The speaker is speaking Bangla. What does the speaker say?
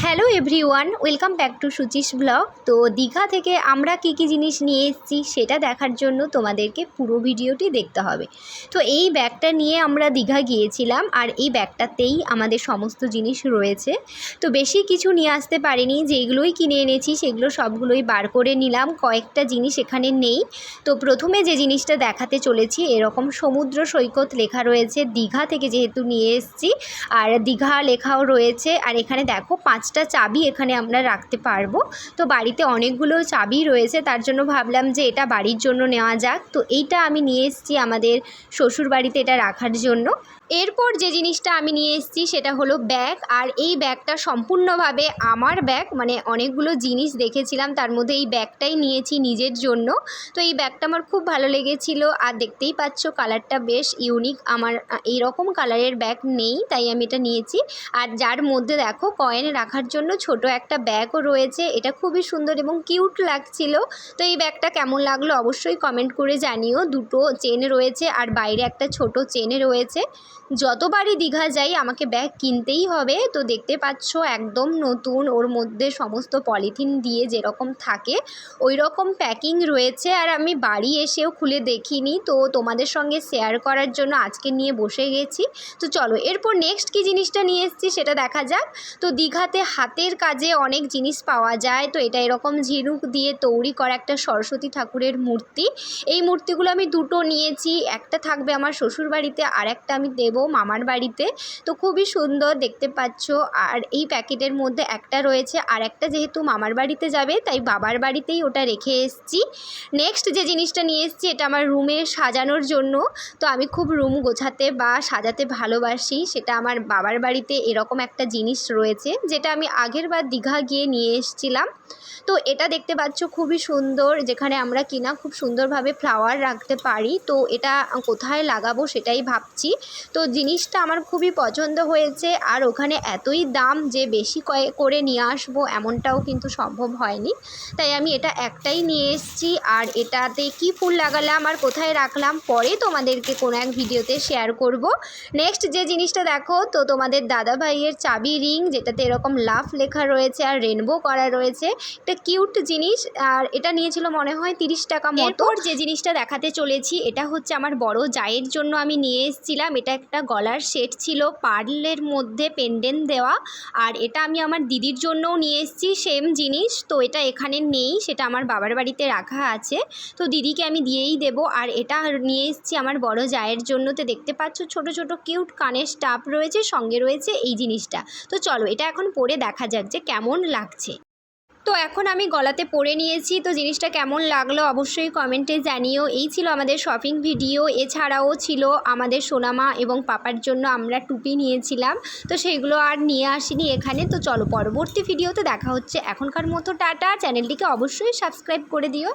Hello everyone, welcome back to Suchi's blog. তো দীঘা থেকে আমরা কী কী জিনিস নিয়ে এসেছি সেটা দেখার জন্য তোমাদেরকে পুরো ভিডিওটি দেখতে হবে। তো এই ব্যাগটা নিয়ে আমরা দীঘা গিয়েছিলাম আর এই ব্যাগটাতেই আমাদের সমস্ত জিনিস রয়েছে। তো বেশি কিছু নিয়ে আসতে পারিনি যেগুলোই কিনে এনেছি সেগুলো সবগুলোই বার করে নিলাম, কয়েকটা জিনিস এখানে নেই। তো প্রথমে যে জিনিসটা দেখাতে চলেছি, এরকম সমুদ্র সৈকত লেখা রয়েছে দীঘা থেকে যেহেতু নিয়ে এসেছি, আর দীঘা লেখাও রয়েছে, আর এখানে দেখো পাঁচটা চাবি এখানে আমরা রাখতে পারব। তো বাড়িতে অনেকগুলো চাবি রয়েছে, তার জন্য ভাবলাম যে এটা বাড়ির জন্য নেওয়া যাক। তো এইটা আমি নিয়ে এসেছি আমাদের শ্বশুর বাড়িতে এটা রাখার জন্য। এরপর যে জিনিসটা আমি নিয়ে এসেছি সেটা হলো ব্যাগ। আর এই ব্যাগটা সম্পূর্ণভাবে আমার ব্যাগ মানে অনেকগুলো জিনিস দেখেছিলাম, তার মধ্যে এই ব্যাগটাই নিয়েছি নিজের জন্য। তো এই ব্যাগটা আমার খুব ভালো লেগেছিল। আর দেখতেই পাচ্ছ কালারটা বেশ ইউনিক। আমার এই রকম কালারের ব্যাগ নেই, তাই আমি এটা নিয়েছি। আর যার মধ্যে দেখো কয়েন রাখার জন্য ছোট একটা ব্যাগও রয়েছে। এটা খুবই সুন্দর এবং কিউট লাগছিল। তো এই ব্যাগটা কেমন লাগল অবশ্যই কমেন্ট করে জানিও। দুটো চেন রয়েছে আর বাইরে একটা ছোট চেনে রয়েছে। যতবারই দীঘা যাই, আমাকে ব্যাগ কিনতেই হবে। তো দেখতে পাচ্ছ একদম নতুন, ওর মধ্যে সমস্ত পলিথিন দিয়ে যেরকম থাকে ওই রকম প্যাকিং রয়েছে। আর আমি বাড়ি এসেও খুলে দেখিনি। তো তোমাদের সঙ্গে শেয়ার করার জন্য আজকে নিয়ে বসে গেছি। তো চলো, এরপর নেক্সট কী জিনিসটা নিয়ে এসেছি সেটা দেখা যাক। তো দীঘাতে হাতের কাজে অনেক জিনিস পাওয়া যায়। তো এটা এরকম ঝিনুক দিয়ে তৈরি করা একটা সরস্বতী ঠাকুরের মূর্তি। এই মূর্তিগুলো আমি দুটো নিয়েছি। একটা থাকবে আমার শ্বশুর বাড়িতে আর একটা আমি দেবো মামার বাড়িতে। তো খুবই সুন্দর দেখতে পাচ্ছ। আর এই প্যাকেটের মধ্যে একটা রয়েছে আর একটা যেহেতু মামার বাড়িতে যাবে, তাই বাবার বাড়িতেই ওটা রেখে এসেছি। নেক্সট যে জিনিসটা নিয়ে এসেছি, এটা আমার রুমে সাজানোর জন্য। তো আমি খুব রুম গোছাতে বা সাজাতে ভালোবাসি। সেটা আমার বাবার বাড়িতে এরকম একটা জিনিস রয়েছে, যেটা আমি আগের বার দীঘা গিয়ে নিয়ে এসেছিলাম। তো এটা দেখতে পাচ্ছ খুবই সুন্দর, যেখানে আমরা কিনা খুব সুন্দরভাবে ফ্লাওয়ার রাখতে পারি। তো এটা কোথায় লাগাবো সেটাই ভাবছি। তো জিনিসটা আমার খুবই পছন্দ হয়েছে আর ওখানে এতই দাম যে বেশি কয়ে করে নিয়ে আসব এমনটাও কিন্তু সম্ভব হয়নি। তাই আমি এটা একটাই নিয়ে এসেছি আর এটাতে কি ফুল লাগালাম আর কোথায় রাখলাম পরে তোমাদেরকে কোনো এক ভিডিওতে শেয়ার করব। নেক্সট যে জিনিসটা দেখো, তো তোমাদের দাদা ভাইয়ের চাবি রিং যেটাতে এরকম লাভ লেখা রয়েছে আর রেনবো করা রয়েছে, একটা কিউট জিনিস আর এটা নিয়েছিল মনে হয় তিরিশ টাকা মতো। যে জিনিসটা দেখাতে চলেছি, এটা হচ্ছে আমার বড় জায়ের জন্য আমি নিয়ে এসেছিলাম, এটা একটা গলার সেট ছিল পার্লের মধ্যে পেন্ডেন্ট দেওয়া আর এটা আমি আমার দিদির জন্যও নিয়ে এসেছি, সেম জিনিস। তো এটা এখানে নেই, সেটা আমার বাবার বাড়িতে রাখা আছে। তো দিদিকে আমি দিয়েই দেব আর এটা নিয়ে এসেছি আমার বড় জায়ের জন্য তো দেখতে পাচ্ছ ছোট ছোট কিউট কানের স্টাফ রয়েছে, সঙ্গে রয়েছে এই জিনিসটা। তো চলো এটা এখন পরে দেখা যাক যে কেমন লাগছে। তো এখন আমি গলাতে পরে নিয়েছি। তো জিনিসটা কেমন লাগল অবশ্যই কমেন্টে জানিও। এই ছিল আমাদের শপিং ভিডিও এছাড়াও ছিল আমাদের সোনামা এবং পাপার জন্য আমরা টুপি নিয়েছিলাম। তো সেইগুলো আর নিয়ে আসিনি এখানে। তো চলো পরবর্তী ভিডিওতে দেখা হচ্ছে। এখনকার মতো টাটা। চ্যানেলটিকে অবশ্যই সাবস্ক্রাইব করে দিও।